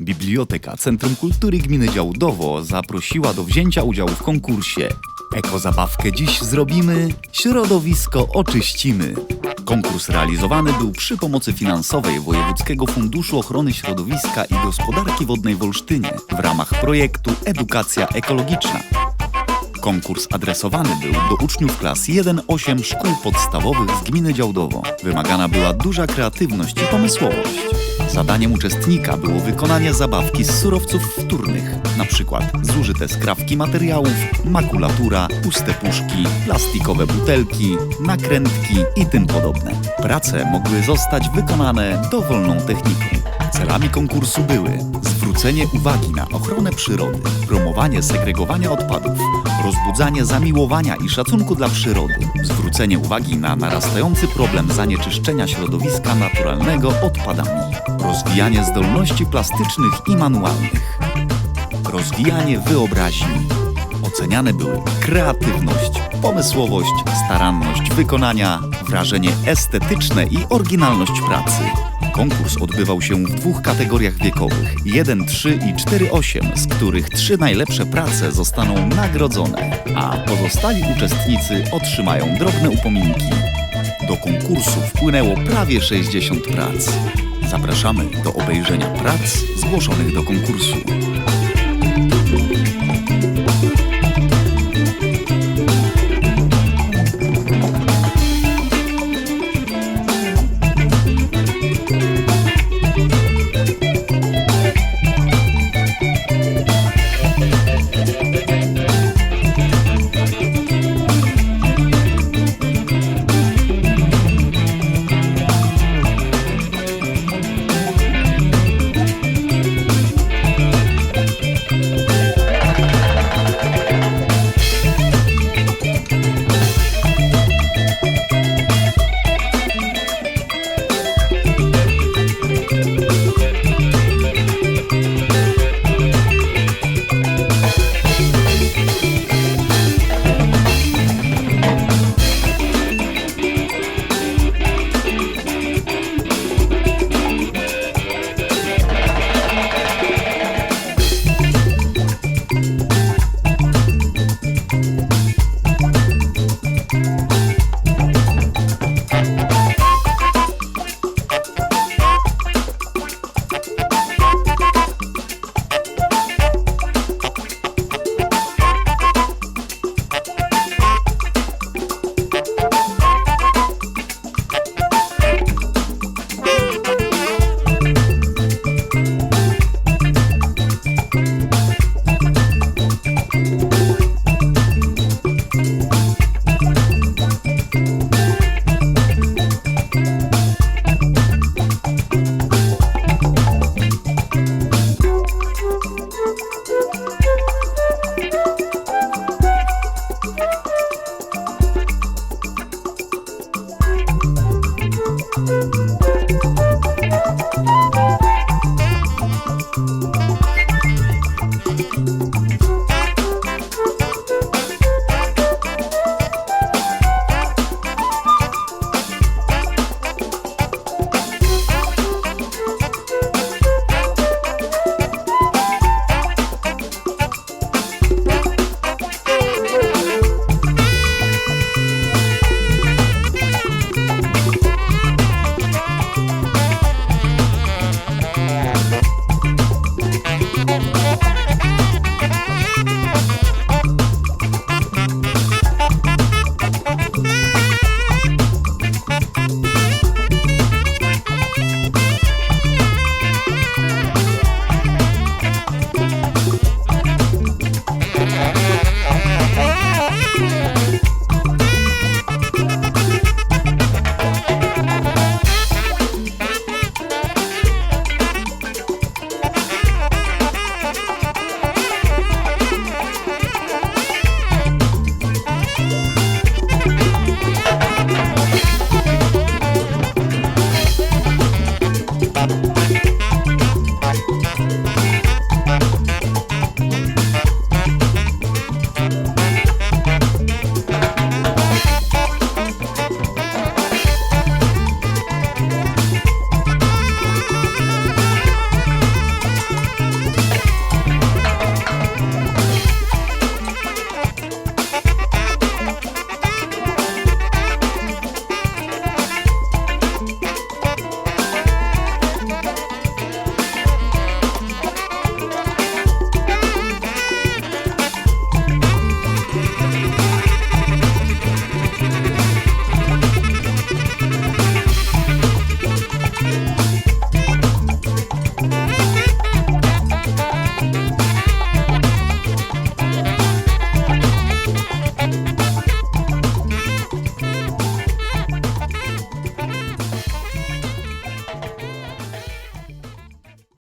Biblioteka Centrum Kultury Gminy Działdowo zaprosiła do wzięcia udziału w konkursie Ekozabawkę dziś zrobimy, środowisko oczyścimy. Konkurs realizowany był przy pomocy finansowej Wojewódzkiego Funduszu Ochrony Środowiska i Gospodarki Wodnej w Olsztynie w ramach projektu Edukacja Ekologiczna. Konkurs adresowany był do uczniów klas 1-8 szkół podstawowych z gminy Działdowo. Wymagana była duża kreatywność i pomysłowość. Zadaniem uczestnika było wykonanie zabawki z surowców wtórnych, np. zużyte skrawki materiałów, makulatura, puste puszki, plastikowe butelki, nakrętki i tym podobne. Prace mogły zostać wykonane dowolną techniką. Celami konkursu były zwrócenie uwagi na ochronę przyrody, promowanie segregowania odpadów, rozbudzanie zamiłowania i szacunku dla przyrody, zwrócenie uwagi na narastający problem zanieczyszczenia środowiska naturalnego odpadami, rozwijanie zdolności plastycznych i manualnych, rozwijanie wyobraźni. Oceniane były kreatywność, pomysłowość, staranność wykonania, wrażenie estetyczne i oryginalność pracy. Konkurs odbywał się w dwóch kategoriach wiekowych 1, 3 i 4, 8, z których trzy najlepsze prace zostaną nagrodzone, a pozostali uczestnicy otrzymają drobne upominki. Do konkursu wpłynęło prawie 60 prac. Zapraszamy do obejrzenia prac zgłoszonych do konkursu.